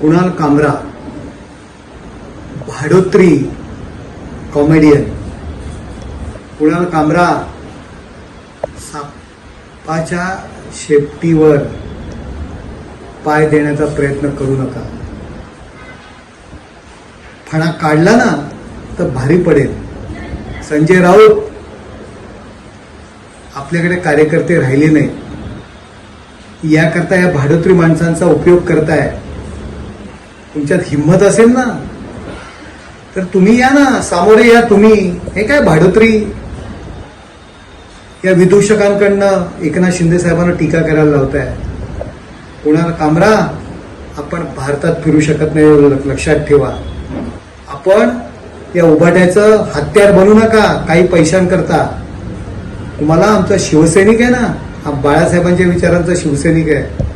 कुणाल कामरा भाडोत्री कॉमेडियन. कुणाल कामरा सापाच्या शेपटीवर पाय देण्याचा प्रयत्न करू नका. फणा काढला ना तर भारी पडेल. संजय राऊत आपल्याकडे कार्यकर्ते राहिले नाही याकरता या भाडोत्री माणसांचा उपयोग करताय तुमच्यात हिंमत असेल ना तर तुम्ही या ना सामोरे या तुम्ही. हे काय भाडोत्री? या विदूषकांकडनं एकनाथ शिंदे साहेबांना टीका करायला लावताय. कुणाला कामरा? आपण भारतात फिरू शकत नाही लक्षात ठेवा. आपण या उभाट्याचं हत्यार बनू नका काही पैशांकरता. तुम्हाला आमचा शिवसैनिक आहे ना हा बाळासाहेबांच्या विचारांचा शिवसैनिक आहे.